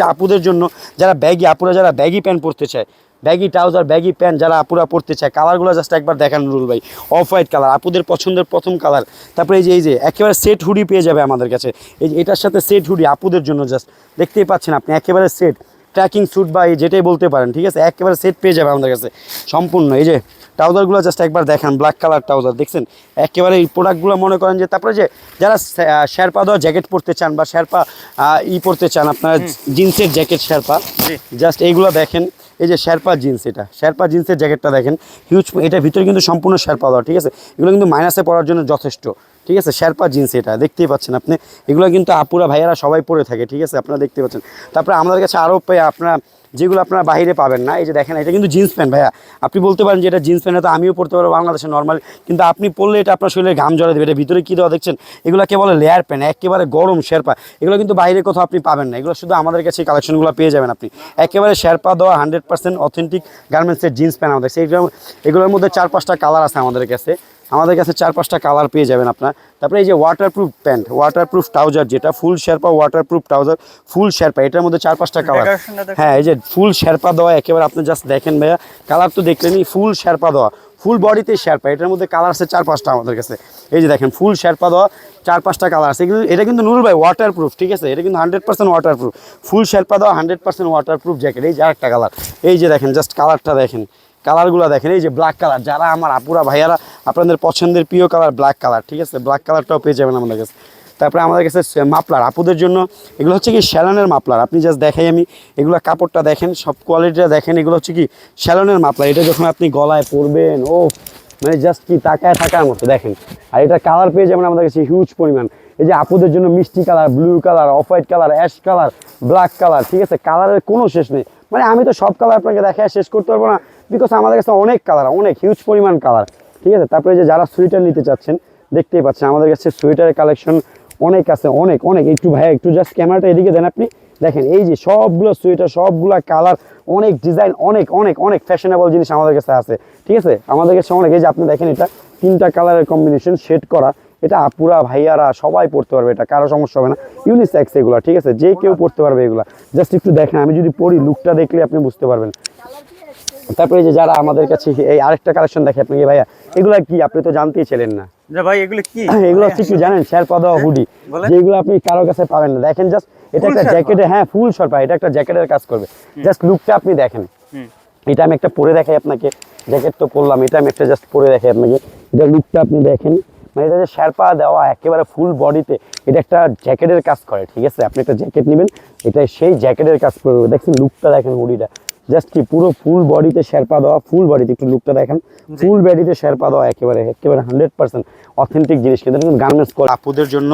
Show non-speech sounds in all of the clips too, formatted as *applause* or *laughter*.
যে আপুদের জন্য যারা ব্যাগি আপুরা যারা ব্যাগি প্যান্ট পরতে চায় ব্যাগি ট্রাউজার ব্যাগি প্যান্ট যারা আপুরা পরতে চায় কালারগুলো জাস্ট একবার দেখান নুরুল ভাই অফ হোয়াইট কালার আপুদের পছন্দের প্রথম কালার তারপরে এই যে এই যে, একেবারে সেট হুডি পেয়ে যাবে আমাদের কাছে। এই যে, এটার সাথে সেট হুডি আপুদের জন্য জাস্ট দেখতেই পাচ্ছেন আপনি, একেবারে সেট ট্র্যাকিং স্যুট বা এই যেটাই বলতে পারেন, ঠিক আছে? একেবারে সেট পেয়ে যাবে আমাদের কাছে, সম্পূর্ণ। এই যে ট্রাউজারগুলো জাস্ট একবার দেখেন ব্ল্যাক কালার ট্রাউজার দেখছেন? একেবারে এই প্রোডাক্টগুলো মনে করেন যে তারপরে যে যারা শেরপা দেওয়া জ্যাকেট পরতে চান বা শেরপা ই পরতে চান আপনার জিন্সের জ্যাকেট শেরপা। জাস্ট এইগুলো দেখেন। এই যে শেরপা জিন্স এটা শেরপা জিন্সের জ্যাকেটটা দেখেন। হিউজ এটার ভিতরে কিন্তু সম্পূর্ণ শেরপা দেওয়া ঠিক আছে? এগুলো কিন্তু মাইনাসে পড়ার জন্য যথেষ্ট। ঠিক আছে? শেরপা জিন্স এটা, দেখতেই পাচ্ছেন আপনি। এগুলো কিন্তু আপুরা, ভাইয়ারা সবাই পরে থাকে, ঠিক আছে? আপনারা দেখতে পাচ্ছেন। তারপরে আমাদের কাছে আরও আপনারা যেগুলো আপনারা বাইরে পাবেন না, এই যে দেখেন, এটা কিন্তু জিন্স প্যান্ট ভাইয়া। আপনি বলতে পারেন যে এটা জিন্স প্যান্ট তো আমিও পড়তে পারব বাংলাদেশে নর্মাল কিন্তু আপনি পরলে এটা আপনার শরীরে ঘাম জড়ে দেবে। এটা ভিতরে কী দেওয়া দেখছেন? এগুলোকে বলে লেয়ার প্যান্ট একেবারে গরম শেরপা। এগুলো কিন্তু বাইরে কোথাও আপনি পাবেন না। এগুলো শুধু আমাদের কাছে কালেকশনগুলো পেয়ে যাবেন আপনি। একেবারে শেরপা দেওয়া হান্ড্রেড পার্সেন্ট অথেন্টিক গার্মেন্টসের জিন্স প্যান্ট আমাদের সেই এগুলোর মধ্যে চার পাঁচটা কালার আছে আমাদের কাছে। আমাদের কাছে চার পাঁচটা কালার পেয়ে যাবেন আপনার। তারপরে এই যে ওয়াটারপ্রুফ প্যান্ট ওয়াটারপ্রুফ ট্রাউজার যেটা full sherpa waterproof trouser full sherpa এটার মধ্যে চার পাঁচটা কালার। হ্যাঁ এই যে ফুল শেরপা দেওয়া একেবারে আপনি জাস্ট দেখেন ভাইয়া। কালার তো দেখলেনই ফুল শেরপা দেওয়া। ফুল বডিতে শেরপা এটার মধ্যে কালার আছে চার পাঁচটা আমাদের কাছে। এই যে দেখেন ফুল শেরপা দেওয়া চার পাঁচটা কালার আছে। কিন্তু এটা কিন্তু নুরুল ভাই ওয়াটারপ্রুফ ঠিক আছে? এটা কিন্তু hundred percent waterproof full sherpa দেওয়া হান্ড্রেড পার্সেন্ট ওয়াটারপ্রুফ জ্যাকেট এই যে আরেকটা কালার এই যে দেখেন জাস্ট কালারটা দেখেন। কালারগুলো দেখেন, এই যে ব্ল্যাক কালার যারা আমার আপুরা, ভাইয়ারা, আপনাদের পছন্দের প্রিয় কালার ব্ল্যাক কালার ঠিক আছে? ব্ল্যাক কালারটাও পেয়ে যাবেন আমাদের কাছে। তারপরে আমাদের কাছে মাপলার আপুদের জন্য এগুলো হচ্ছে কি শ্যালনের মাপলার আপনি জাস্ট দেখাই আমি, এগুলো কাপড়টা দেখেন, সব কোয়ালিটিটা দেখেন, এগুলো হচ্ছে কি শ্যালনের মাপলার এটা যখন আপনি গলায় পরবেন, ও মানে জাস্ট কি তাকায় থাকার মতো, দেখেন। আর এটা কালার পেয়ে যাবেন আমাদের কাছে হিউজ পরিমাণ। এই যে আপুদের জন্য মিষ্টি colour blue colour off white colour ash colour black colour ঠিক আছে? কালারের কোনো শেষ নেই। মানে আমি তো সব কালার আপনাকে দেখায় শেষ করতে পারব না। বিকজ আমাদের কাছে অনেক কালার অনেক হিউজ পরিমাণ কালার ঠিক আছে? তারপরে যে যারা সোয়েটার নিতে চাচ্ছেন, দেখতেই পাচ্ছেন আমাদের কাছে সোয়েটারের কালেকশন অনেক আছে, অনেক অনেক। একটু ভাইয়া একটু জাস্ট ক্যামেরাটা এদিকে দেন আপনি। দেখেন, এই যে সবগুলো সোয়েটার সবগুলো কালার অনেক ডিজাইন অনেক অনেক অনেক ফ্যাশনেবল জিনিস আমাদের কাছে আছে, ঠিক আছে? আমাদের কাছে অনেক, এই যে আপনি দেখেন এটা, তিনটা কালারের কম্বিনেশন শেড করা, এটা আপুরা, ভাইয়ারা সবাই পড়তে পারবে এটা, কারও সমস্যা হবে না। ইউনিসেক্স এগুলো, ঠিক আছে? যে কেউ পড়তে পারবে এগুলো। জাস্ট একটু দেখেন, আমি যদি পড়ি লুকটা দেখলে আপনি বুঝতে পারবেন। তারপরে যে যারা আমাদের কাছে এই আরেকটা কালেকশন দেখে আপনাকে ভাইয়া এগুলা কি? আপনি তো জানতেই ছিলেন না। যে ভাই এগুলো কি? *laughs* এগুলো হচ্ছে কি জানেন? শেরপা দেওয়া হুডি বলেন। যেগুলো আপনি কারও কাছে পাবেন না। দেখেন জাস্ট এটা একটা? জ্যাকেটে হ্যাঁ ফুল শেরপা এটা একটা জ্যাকেটের কাজ করবে। জাস্ট লুকটা আপনি দেখেন। এটা আমি একটা পরে দেখাই আপনাকে। জ্যাকেট তো পরলাম এটা আমি একটা জাস্ট পরে দেখাই আপনাকে। এটা লুকটা আপনি দেখেন। মানে এটা যে শেরপা দেওয়া একেবারে ফুল বডিতে এটা একটা জ্যাকেটের কাজ করে ঠিক আছে? আপনি একটা জ্যাকেট নেবেন এটা সেই জ্যাকেটের কাজ করবে। দেখছেন লুকটা দেখেন হুডিটা। জাস্ট কি পুরো ফুল বডিতে শেরপা দেওয়া ফুল বডিতে একটু লুকটা দেখেন। ফুল বডিতে শেরপা দেওয়া একেবারে একেবারে হান্ড্রেড পার্সেন্ট অথেন্টিক জিনিস। কিন্তু গার্মেন্টস করে আপুদের জন্য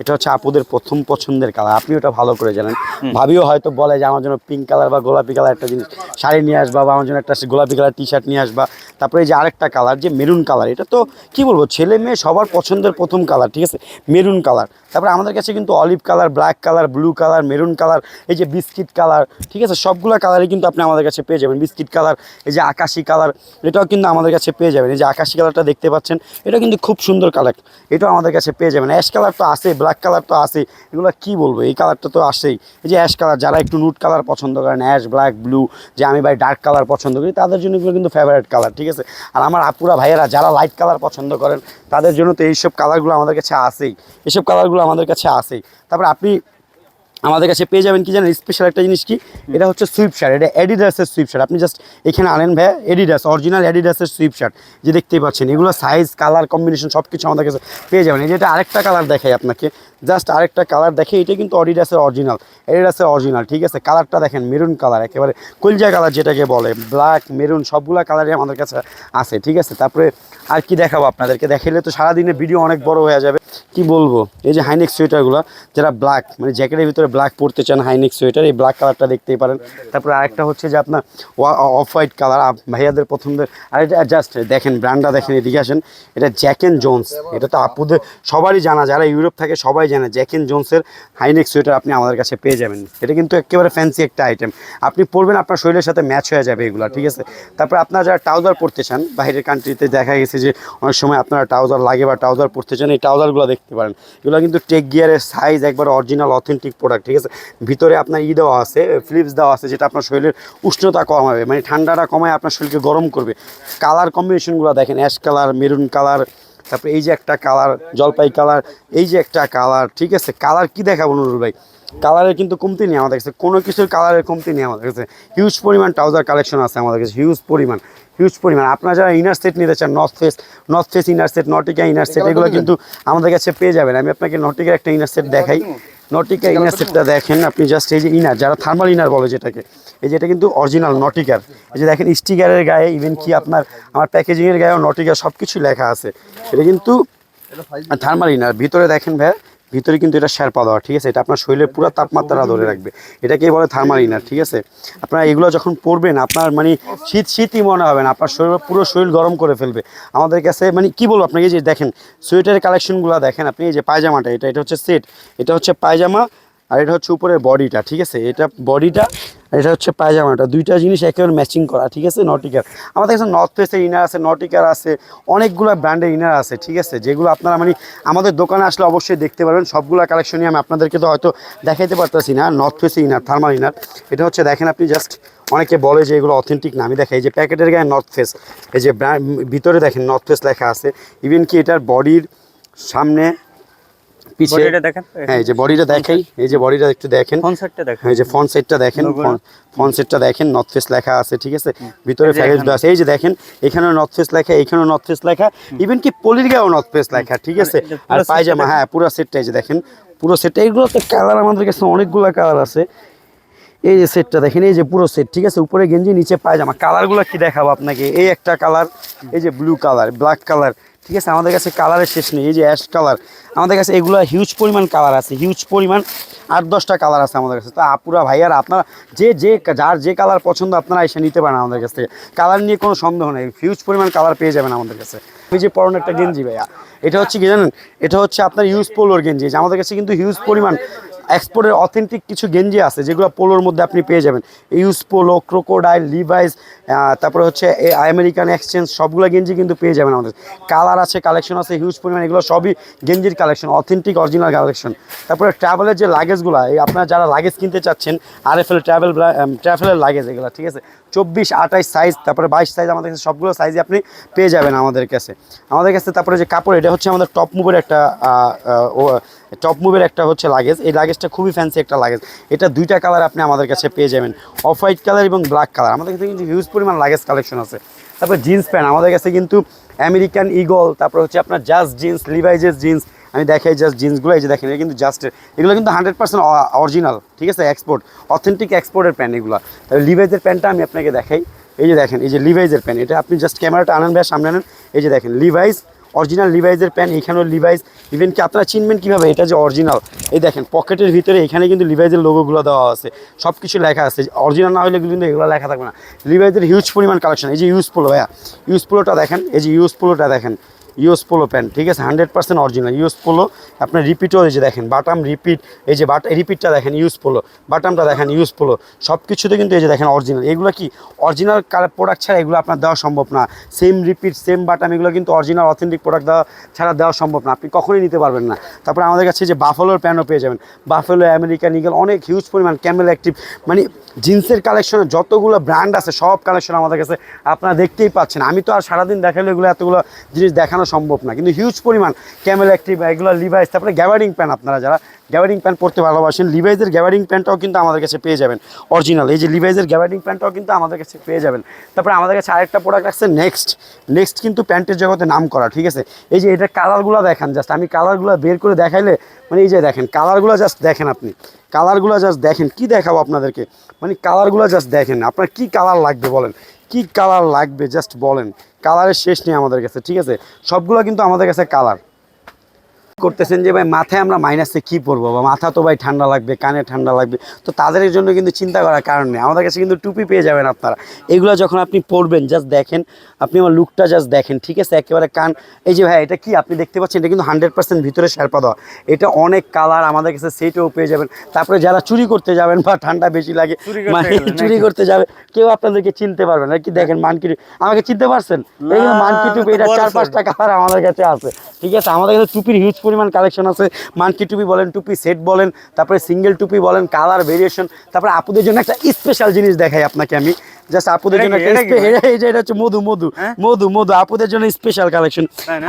এটা হচ্ছে আপুদের প্রথম পছন্দের কালার। আপনি ওটা ভালো করে জানেন। ভাবিও হয়তো বলে যে আমার জন্য পিঙ্ক কালার বা গোলাপি কালার একটা জিনিস শাড়ি নিয়ে আসবা বা আমার জন্য একটা গোলাপি কালার টি শার্ট নিয়ে আসবা। তারপরে এই যে আরেকটা কালার যে মেরুন কালার এটা তো কি বলব ছেলে মেয়ে সবার পছন্দের প্রথম কালার ঠিক আছে? মেরুন কালার তারপরে আমাদের কাছে কিন্তু olive colour black colour blue colour maroon colour এই যে বিস্কিট কালার ঠিক আছে? সবগুলো কালারই কিন্তু আপনি আমাদের কাছে পেয়ে যাবেন। বিস্কিট কালার এই যে আকাশি কালার এটাও কিন্তু আমাদের কাছে পেয়ে যাবেন। এই যে আকাশি কালারটা দেখতে পাচ্ছেন এটা কিন্তু খুব সুন্দর কালার এটাও আমাদের কাছে পেয়ে যাবেন। অ্যাশ কালার তো আছে ব্ল্যাক কালার তো আছে এগুলো কি বলব? এই কালারটা তো আসেই। এই যে অ্যাশ কালার যারা একটু নুট কালার পছন্দ করেন অ্যাশ ব্ল্যাক ব্লু যে আমি ভাই ডার্ক কালার পছন্দ করি, তাদের জন্য এগুলো কিন্তু ফেভারিট কালার ঠিক আছে? আর আমার আপুরা ভাইয়েরা যারা লাইট কালার পছন্দ করেন, তাদের জন্য তো এইসব কালারগুলো আমাদের কাছে আসেই এইসব কালারগুলো আমাদের কাছে আসেই তারপর আপনি আমাদের কাছে পেয়ে যাবেন কি জানেন? স্পেশাল একটা জিনিস কি? এটা হচ্ছে সুইপ শার্ট এটা অ্যাডিডাসের সুইপ শার্ট আপনি জাস্ট এখানে আনেন ভাইয়া এডিডাস অরিজিনাল অ্যাডিডাসের সুইপ শার্ট যে দেখতেই পাচ্ছেন। এগুলো সাইজ কালার কম্বিনেশন সব কিছু আমাদের কাছে পেয়ে যাবেন। এই যে এটা আরেকটা কালার দেখাই আপনাকে। জাস্ট আরেকটা কালার দেখে এটা কিন্তু অডিডাসের অরিজিনাল অ্যাডিডাসের অরিজিনাল ঠিক আছে? কালারটা দেখেন মেরুন কালার একেবারে কলজা কালার যেটাকে বলে ব্ল্যাক মেরুন সবগুলা কালারই আমাদের কাছে আছে ঠিক আছে? তারপরে আর কি দেখাবো আপনাদেরকে? দেখাইলে তো সারাদিনে ভিডিও অনেক বড় হয়ে যাবে। কি বলব? এই যে হাইনেক সোয়েটারগুলো যারা ব্ল্যাক মানে জ্যাকেটের ভিতরে ব্ল্যাক পরতে চান হাইনেক সোয়েটার এই ব্ল্যাক কালারটা দেখতেই পারেন। তারপরে আরেকটা হচ্ছে যে আপনার অফ হোয়াইট কালার ভাইয়াদের পছন্দের, আর এটা জাস্ট দেখেন ব্র্যান্ডটা দেখেন, এদিকে আসেন। এটা জ্যাক অ্যান্ড জোন্স এটা তো আপুদের, সবারই জানা, যারা ইউরোপ থাকে সবাই জানে না জ্যাক এন্ড জোনসের হাইনেক সোয়েটার আপনি আমাদের কাছে পেয়ে যাবেন। এটা কিন্তু একেবারে ফ্যান্সি একটা আইটেম আপনি পরবেন, আপনার শরীরের সাথে ম্যাচ হয়ে যাবে এগুলো, ঠিক আছে? তারপরে আপনারা যারা ট্রাউজার পরতে চান, বাইরের কান্ট্রিতে দেখা গেছে যে অনেক সময় আপনারা ট্রাউজার লাগে বা ট্রাউজার পরতে চান, এই ট্রাউজারগুলো দেখতে পারেন। এগুলো কিন্তু টেক গিয়ারের সাইজ একবার অরিজিনাল অথেন্টিক প্রোডাক্ট ঠিক আছে? ভিতরে আপনার ই দেওয়া আছে ফ্লিপস দেওয়া আছে যেটা আপনার শরীরের উষ্ণতা কমাবে মানে ঠান্ডাটা কমায় আপনার শরীরকে গরম করবে। কালার কম্বিনেশনগুলো দেখেন অ্যাশ কালার মেরুন কালার তারপরে এই যে একটা কালার জলপাই কালার এই যে একটা কালার ঠিক আছে? কালার কি দেখাবো নুরুল ভাই? কালারের কিন্তু কমতি নেই আমাদের কাছে কোনো কিছুর কালারের কমতি নেই আমাদের কাছে। হিউজ পরিমাণ ট্রাউজার কালেকশন আছে আমাদের কাছে হিউজ পরিমাণ হিউজ পরিমাণ। আপনারা যারা ইনার সেট নিতে চান North Face North Face inner set Nautica inner set এগুলো কিন্তু আমাদের কাছে পেয়ে যাবেন। আমি আপনাকে নটিকার একটা ইনার সেট দেখাই। নটিকা ইনার সেটটা দেখেন আপনি জাস্ট এই যে ইনার যারা থার্মাল ইনার বলে যেটাকে এই যেটা কিন্তু অরিজিনাল নটিকার। এই যে দেখেন স্টিকারের গায়ে ইভেন কি আপনার আমার প্যাকেজিংয়ের গায়েও নটিকা সব কিছু লেখা আছে। এটা কিন্তু থার্মাল ইনার। ভিতরে দেখেন ভাই ভিতরে কিন্তু এটা শেরপা দেওয়া, ঠিক আছে? এটা আপনার শরীরের পুরো তাপমাত্রা ধরে রাখবে। এটাকে বলে থার্মাল ইনার ঠিক আছে? আপনার এগুলো যখন পরবেন, আপনার মানে শীত শীতই মনে হবে না, আপনার শরীর, পুরো শরীর গরম করে ফেলবে। আমাদের কাছে মানে কি বলব আপনাকে যে দেখেন, সোয়েটারের কালেকশনগুলো দেখেন আপনি, এই যে পায়জামাটা, এটা এটা হচ্ছে সেট, এটা হচ্ছে পায়জামা, আর এটা হচ্ছে উপরের বডিটা, ঠিক আছে? এটা বডিটা এটা হচ্ছে পায়জামাটা। দুইটা জিনিস একেবারে ম্যাচিং করা, ঠিক আছে? নটিকার আমাদের কাছে নর্থ ফেসের ইনার আছে নটিকার আছে, অনেকগুলো ব্র্যান্ডের ইনার আছে, ঠিক আছে? যেগুলো আপনারা মানে আমাদের দোকানে আসলে অবশ্যই দেখতে পারবেন। সবগুলো কালেকশনই আমি আপনাদেরকে তো হয়তো দেখাইতে পারতেছি না। নর্থ ফেসের ইনার থার্মাল ইনার এটা হচ্ছে, দেখেন আপনি জাস্ট অনেকে বলে যে এগুলো অথেন্টিক না। আমি দেখাই, এই যে প্যাকেটের গায়ে নর্থ ফেস এই যে ভিতরে দেখেন নর্থ ফেস লেখা আছে। ইভেন কি এটার বডির সামনে পিছে বডিটা দেখেন হ্যাঁ এই যে বডিটা দেখাই এই যে বডিটা একটু দেখেন কনসার্টটা দেখেন এই যে ফ্রন্ট সাইডটা দেখেন Logo টা। ফ্রন্ট সাইডটা দেখেন নর্থ ফেস লেখা আছে ঠিক আছে ভিতরে এখানে। আছে এই যে দেখেন এখানেও নর্থ ফেস লেখা এখানেও নর্থ ফেস লেখা ইভেন কি পলির গায়েও নর্থ ফেস লেখা ঠিক আছে আর পায়জামা হ্যাঁ পুরো সেটটা এই যে দেখেন পুরো সেটটা এইগুলোতে কালার আমাদের কাছে অনেকগুলো কালার আছে এই যে সেটটা দেখেন এই যে পুরো সেট ঠিক আছে উপরে গেঞ্জি নিচে পায়জামা কালারগুলো কি দেখাবো আপনাকে এই একটা কালার এই যে ব্লু কালার ব্ল্যাক কালার ঠিক আছে? আমাদের কাছে কালারের শেষ নেই, এই যে অ্যাশ কালার আমাদের কাছে এগুলো হিউজ পরিমাণ কালার আছে হিউজ পরিমাণ আট দশটা কালার আছে আমাদের কাছে। তো আপুরা ভাইয়ারা আপনারা, যে যে, যার যে কালার পছন্দ আপনারা এসে নিতে পারেন আমাদের কাছ থেকে। কালার নিয়ে কোনো সন্দেহ নেই হিউজ পরিমাণ কালার পেয়ে যাবেন আমাদের কাছে। এই যে পরন একটা গেঞ্জি, ভাইয়া, এটা হচ্ছে কি জানেন? এটা হচ্ছে আপনার ইউজ পোলোর গেঞ্জি আমাদের কাছে কিন্তু হিউজ পরিমাণ এক্সপোর্টের অথেন্টিক কিছু গেঞ্জি আছে, যেগুলো পোলোর মধ্যে আপনি পেয়ে যাবেন। ইউজ পোলো ক্রোকোডাইল লিভাইস তারপরে হচ্ছে আমেরিকান এক্সচেঞ্জ সবগুলো গেঞ্জি কিন্তু পেয়ে যাবেন আমাদের। কালার আছে কালেকশন আছে হিউজ পরিমাণ, এগুলো সবই গেঞ্জির কালেকশন অথেন্টিক অরিজিনাল কালেকশন তারপরে ট্রাভেলের যে লাগেজগুলো এই আপনারা যারা লাগেজ কিনতে চাচ্ছেন আর এফ এল ট্রাভেল ট্রাভেলের লাগেজ এগুলো, ঠিক আছে? চব্বিশ আঠাইশ সাইজ তারপরে বাইশ সাইজ আমাদের কাছে সবগুলো সাইজে আপনি পেয়ে যাবেন আমাদের কাছে। আমাদের কাছে তারপরে যে কাপড়, এটা হচ্ছে আমাদের টপ মুভের একটা টপ মুভের একটা হচ্ছে লাগেজ এই লাগেজটা খুবই ফ্যান্সি একটা লাগেজ এটা দুইটা কালার আপনি আমাদের কাছে পেয়ে যাবেন। অফ হোয়াইট কালার এবং ব্ল্যাক কালার আমাদের কাছে কিন্তু হিউজ পরিমাণ লাগেজ কালেকশন আছে। তারপর জিন্স প্যান্ট আমাদের কাছে কিন্তু আমেরিকান ইগল তারপর হচ্ছে আপনার জাস্ট জিন্স লিভাইজেস জিন্স আমি দেখাই জাস্ট জিন্সগুলো এই যে দেখেন কিন্তু জাস্টের এগুলো কিন্তু হান্ড্রেড পার্সেন্ট অরিজিনাল ঠিক আছে? এক্সপোর্ট অথেন্টিক এক্সপোর্টের প্যান্ট এগুলো। তাহলে লিভাইজের প্যান্টটা আমি আপনাকে দেখাই। এই যে দেখেন, এই যে লিভাইজের প্যান্ট এটা আপনি জাস্ট ক্যামেরাটা আনেন ভাই সামনে আনেন। এই যে দেখেন লিভাইজ অরিজিনাল লিভাইজের প্যান্ট, এখানেও লিভাইজ ইভেন কি আপনারা চিনবেন কীভাবে এটা যে অরিজিনাল? এই দেখেন, পকেটের ভিতরে এখানে কিন্তু লিভাইজের লোগোগুলো দেওয়া আছে। সব কিছু লেখা আছে। অরিজিনাল না হলে কিন্তু এগুলো লেখা থাকবে না। লিভাইজের হিউজ পরিমাণ কালেকশন এই যে ইউজ পোলো ভাইয়া। ইউজ পোলোটা দেখেন, এই যে ইউজ পোলোটা দেখেন। ইউএস পোলো প্যান্ট, ঠিক আছে? Hundred percent original US polo. আপনার রিপিটও এই যে দেখেন, বাটাম রিপিট, এই যে বাটা রিপিটটা দেখেন ইউজ পোলো। বাটামটা দেখেন ইউজ পোলো। সব কিছুতে কিন্তু এই যে দেখেন অরিজিনাল। এগুলো কি? অরিজিনাল প্রোডাক্ট ছাড়া এগুলো আপনার দেওয়া সম্ভব না। সেম রিপিট, সেম বাটাম, এগুলো কিন্তু অরিজিনাল অথেন্টিক প্রোডাক্ট দেওয়া ছাড়া দেওয়া সম্ভব না। আপনি কখনোই নিতে পারবেন না। তারপরে আমাদের কাছে যে বাফেলোর প্যান্টও পেয়ে যাবেন। বাফেলো আমেরিকান ইগল অনেক হিউজ পরিমাণ ক্যামেল অ্যাক্টিভ মানে জিন্সের কালেকশনে যতগুলো ব্র্যান্ড আছে, সব কালেকশন আমাদের কাছে আপনারা দেখতেই পাচ্ছেন। আমি তো আর সারাদিন দেখালে এগুলো এতগুলো জিনিস দেখানো সম্ভব না। কিন্তু হিউজ পরিমাণ ক্যামেল অ্যাক্টিভ এগুলো লিভাইস তারপরে গ্যাবারিং প্যান্ট আপনারা যারা গ্যাবারিং প্যান্ট পরতে ভালোবাসেন লিভাইজের গ্যাবারিং প্যান্টটাও কিন্তু আমাদের কাছে পেয়ে যাবেন। অরিজিনাল এই যে লিভাইজের গ্যাবারিং প্যান্টটাও কিন্তু আমাদের কাছে পেয়ে যাবেন। তারপরে আমাদের কাছে আরেকটা প্রোডাক্ট আছে নেক্সট নেক্সট কিন্তু প্যান্টের জগতে নাম করা ঠিক আছে? এই যে এটা কালারগুলো দেখান জাস্ট আমি কালারগুলো বের করে দেখাইলে মানে এই যে দেখেন কালারগুলো জাস্ট দেখেন আপনি। কালারগুলো জাস্ট দেখেন, কি দেখাবো আপনাদেরকে? মানে কালারগুলো জাস্ট দেখেন, আপনার কি কালার লাগবে বলেন? কি কালার লাগবে? জাস্ট বলেন। কালারের শেষ নেই আমাদের কাছে, ঠিক আছে? সবগুলো কিন্তু আমাদের কাছে কালার করতেছেন যে ভাই মাথায় আমরা মাইনাসে কি পরবো? বা মাথা তো ভাই ঠান্ডা লাগবে কানে ঠান্ডা লাগবে। তো তাদের জন্য কিন্তু চিন্তা করার কারণ নেই। আমাদের কাছে কিন্তু টুপি পেয়ে যাবেন আপনারা। এগুলো যখন আপনি পরবেন জাস্ট দেখেন আপনি আমার লুকটা জাস্ট দেখেন ঠিক আছে? একেবারে কান এই যে ভাই এটা কি? আপনি দেখতে পাচ্ছেন এটা কিন্তু হান্ড্রেড পার্সেন্ট ভিতরে শেরপা দেওয়া। এটা অনেক কালার আমাদের কাছে সেটাও পেয়ে যাবেন। তারপরে যারা চুরি করতে যাবেন বা ঠান্ডা বেশি লাগে চুরি করতে মানে চুরি করতে যাবে কেউ আপনাদেরকে চিনতে পারবে না। কি দেখেন মানকি আমাকে চিনতে পারছেন? এই মানকি টুপি এটা চার। পাঁচটা কালার আমাদের কাছে আছে। ঠিক আছে? আমাদের কাছে টুপির হিউজ পরিমাণ কালেকশন আছে। মানকি টুপি বলেন টুপি সেট বলেন তারপরে সিঙ্গেল টুপি বলেন কালার ভেরিয়েশন তারপরে আপুদের জন্য একটা স্পেশাল জিনিস দেখাই আপনাকে আমি। জাস্ট আপুদের জন্য *laughs* এটা হচ্ছে মধু মধু হ্যাঁ? মধু মধু আপুদের জন্য স্পেশাল কালেকশন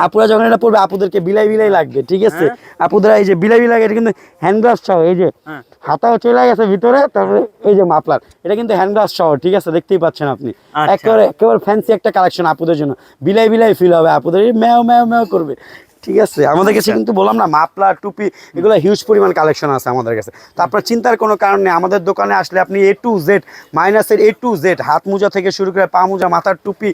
আপুরা যখন এটা পড়বে আপুদেরকে বিলাই বিলাই লাগবে ঠিক আছে? হ্যাঁ? আপুদের এই যে বিলাই বিলাই এটা কিন্তু হ্যান্ড গ্লাভস সহ এই যে হ্যাঁ। হাতাও চলে গেছে ভিতরে তারপরে এই যে মাফলার এটা কিন্তু হ্যান্ড গ্লাভস সহ ঠিক আছে? দেখতেই পাচ্ছেন আপনি। আচ্ছা। একেবারে একেবারে ফ্যান্সি একটা কালেকশন আপুদের জন্য। বিলাই বিলাই ফিল হবে আপুদের এই ম্যাও ম্যাও ম্যাও করবে। ঠিক আছে? আমাদের কাছে কিন্তু বললাম না মাপলার টুপি, এগুলো হিউজ পরিমাণ কালেকশন আছে আমাদের কাছে। তারপর চিন্তার কোনো কারণ নেই, আমাদের দোকানে আসলে আপনি এ টু জেড মাইনাসের এ টু জেড হাত মোজা থেকে শুরু করে পা মোজা, মাথার টুপি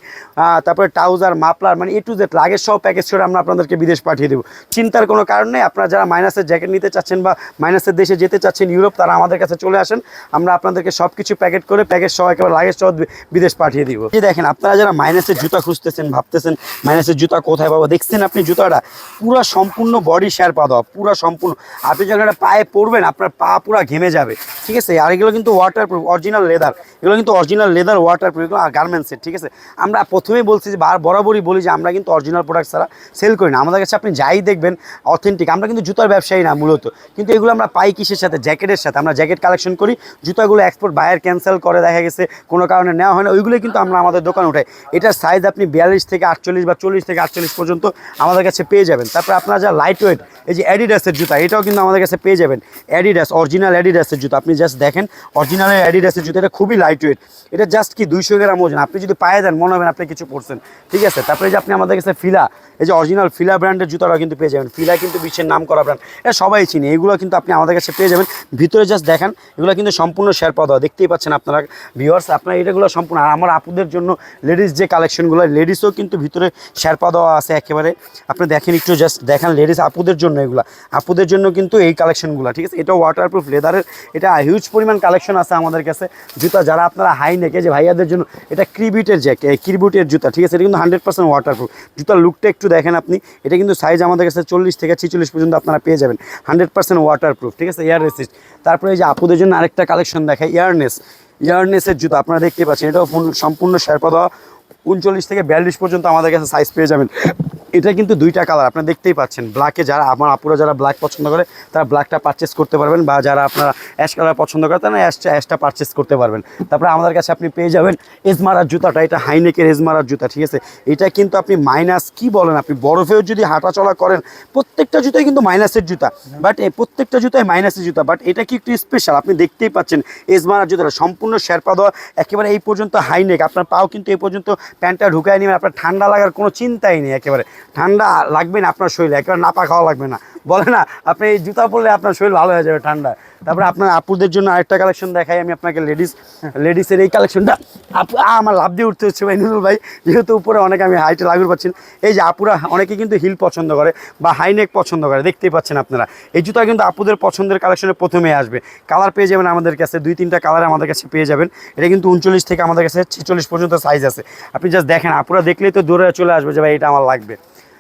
তারপরে ট্রাউজার মাপলার মানে এ টু জেড লাগেজ সহ প্যাকেজ করে আমরা আপনাদেরকে বিদেশ পাঠিয়ে দেবো। চিন্তার কোনো কারণ নেই, আপনারা যারা মাইনাসের জ্যাকেট নিতে চাচ্ছেন বা মাইনাসের দেশে যেতে চাচ্ছেন ইউরোপ তারা আমাদের কাছে চলে আসেন, আমরা আপনাদেরকে সব কিছু প্যাকেট করে প্যাকেজ সহ একেবারে লাগেজ সহ বিদেশ পাঠিয়ে দিব। দেখেন, আপনারা যারা মাইনাসের জুতা খুঁজতেছেন, ভাবতেছেন মাইনাসের জুতা কোথায় পাবো, দেখছেন আপনি জুতাটা? পুরো সম্পূর্ণ বডি শেয়ার পা দেওয়া, পুরো সম্পূর্ণ। আপনি যখন একটা পায়ে পরবেন আপনার পা পুরো ঘেমে যাবে। ঠিক আছে? আর এগুলো কিন্তু ওয়াটার প্রুফ অরিজিনাল লেদার এগুলো কিন্তু অরিজিনাল লেদার ওয়াটার প্রুফ এগুলো গার্মেন্টসের ঠিক আছে? আমরা প্রথমেই বলছি যে বার- বরাবরই বলি যে, আমরা কিন্তু অরিজিনাল প্রোডাক্ট ছাড়া সেল করি না। আমাদের কাছে আপনি যাই দেখবেন অথেন্টিক আমরা কিন্তু জুতার ব্যবসায়ী না মূলত। কিন্তু এগুলো আমরা পাই কিসের সাথে? জ্যাকেটের সাথে। আমরা জ্যাকেট কালেকশন করি। জুতাগুলো এক্সপোর্ট বায়ার ক্যান্সেল করে, দেখা গেছে, কোনো কারণে নেওয়া হয় না। ওইগুলোই কিন্তু আমরা আমাদের দোকানে উঠাই। এটার সাইজ আপনি বিয়াল্লিশ থেকে আটচল্লিশ বা চল্লিশ থেকে আটচল্লিশ পর্যন্ত আমাদের কাছে পেয়ে যাবেন। তারপর আপনার যা লাইট ওয়েট এই যে অ্যাডিডাসের জুতা, এটাও কিন্তু আমাদের কাছে পেয়ে যাবেন। অ্যাডিডাস অরিজিনাল অ্যাডিডাসের জুতা, আপনি জাস্ট দেখেন অরিজিনাল অ্যাডিডাসের জুতা, এটা খুবই লাইট ওয়েট এটা জাস্ট কি দুইশো গ্রাম ওজন? আপনি যদি পায়ে দেন, মনে হবেন আপনি কিছু পড়ছেন ঠিক আছে? তারপরে যে আপনি আমাদের কাছে ফিলা এই যে অরিজিনাল ফিলা ব্র্যান্ডের জুতাটাও কিন্তু পেয়ে যাবেন। ফিলা কিন্তু বিশ্বের নাম করা ব্র্যান্ড এটা সবাই চিনি। এগুলো কিন্তু আপনি আমাদের কাছে পেয়ে যাবেন। ভিতরে জাস্ট দেখেন, এগুলো কিন্তু সম্পূর্ণ শেয়ার পাওয়া দেওয়া। দেখতেই পাচ্ছেন আপনারা ভিউয়ার্স আপনার এটাগুলো সম্পূর্ণ, আর আমার আপুদের জন্য লেডিস যে কালেকশনগুলো লেডিসও কিন্তু ভিতরে শেরপা দেওয়া আছে একেবারে। আপনি দেখেন একটু জাস্ট দেখেন লেডিস আপুদের জন্য এগুলো। আপুদের জন্য কিন্তু এই কালেকশনগুলো ঠিক আছে? এটা ওয়াটারপ্রুফ লেদারের এটা হিউজ পরিমাণ কালেকশন আছে আমাদের কাছে। জুতা যারা আপনারা হাই নেকে যে ভাইয়াদের জন্য, এটা ক্রিবিটের জ্যাক ক্রিবিটের জুতা, ঠিক আছে? এটা কিন্তু হান্ড্রেড পার্সেন্ট ওয়াটারপ্রুফ জুতার লুকটা একটু দেখেন আপনি, এটা কিন্তু সাইজ আমাদের কাছে চল্লিশ থেকে ছিচল্লিশ পর্যন্ত আপনারা পেয়ে যাবেন। হান্ড্রেড পার্সেন্ট ওয়াটারপ্রুফ ঠিক আছে? এয়ার রেসিস্ট তারপরে এই যে আপুদের জন্য আরেকটা কালেকশন দেখায় ইয়ারনেস ইয়ারনেসের জুতো আপনারা দেখতে পাচ্ছেন, এটাও সম্পূর্ণ শেরপা দেওয়া। উনচল্লিশ থেকে বিয়াল্লিশ পর্যন্ত আমাদের কাছে সাইজ পেয়ে যাবেন। এটা কিন্তু দুইটা কালার আপনারা দেখতেই পাচ্ছেন। ব্ল্যাকে যারা, আমার আপুরা যারা ব্ল্যাক পছন্দ করে, তারা ব্ল্যাকটা পারচেস করতে পারবেন বা যারা আপনারা অ্যাশ কালার পছন্দ করে, তারা অ্যাশটা অ্যাশটা পারচেস করতে পারবেন। তারপরে আমাদের কাছে আপনি পেয়ে যাবেন এজমারার জুতাটা, এটা হাইনেকের এজমারার জুতা, ঠিক আছে? এটা কিন্তু আপনি মাইনাস কি বলেন আপনি, বরফেও যদি হাঁটাচলা করেন, প্রত্যেকটা জুতাই কিন্তু মাইনাসের জুতা। বাট এই প্রত্যেকটা জুতাই মাইনাসের জুতা বাট এটা কি একটু স্পেশাল আপনি দেখতেই পাচ্ছেন এজমারার জুতাটা, সম্পূর্ণ শেরপা দেওয়া, একেবারে এই পর্যন্ত হাইনেক আপনার পাও কিন্তু এই পর্যন্ত প্যান্টটা ঢুকায় নেবেন, আপনার ঠান্ডা লাগার কোনো চিন্তাই নেই একেবারে। ঠান্ডা লাগবে না আপনার শরীরে, একেবারে নাপা খাওয়া লাগবে না। বলে না, আপনি এই জুতা পরলে আপনার শরীর ভালো হয়ে যাবে ঠান্ডা তারপরে আপনার আপুদের জন্য আরেকটা কালেকশন দেখাই, আমি আপনাকে লেডিস লেডিসের এই কালেকশনটা আপু আমার লাভ দিয়ে উঠতে হচ্ছে ভাই নুরুল ভাই। যেহেতু উপরে অনেক আমি হাইটে লাগুর পাচ্ছেন এই যে আপুরা, অনেকে কিন্তু হিল পছন্দ করে বা হাইনেক পছন্দ করে, দেখতেই পাচ্ছেন আপনারা। এই জুতা কিন্তু আপুদের পছন্দের কালেকশনে প্রথমে আসবে। কালার পেয়ে যাবেন আমাদের কাছে, দুই তিনটা কালার আমাদের কাছে পেয়ে যাবেন। এটা কিন্তু উনচল্লিশ থেকে আমাদের কাছে ছেচল্লিশ পর্যন্ত সাইজ আছে। আপনি জাস্ট দেখেন, আপুরা দেখলেই তো দৌড়ে চলে আসবে যে ভাই, এটা আমার লাগবে।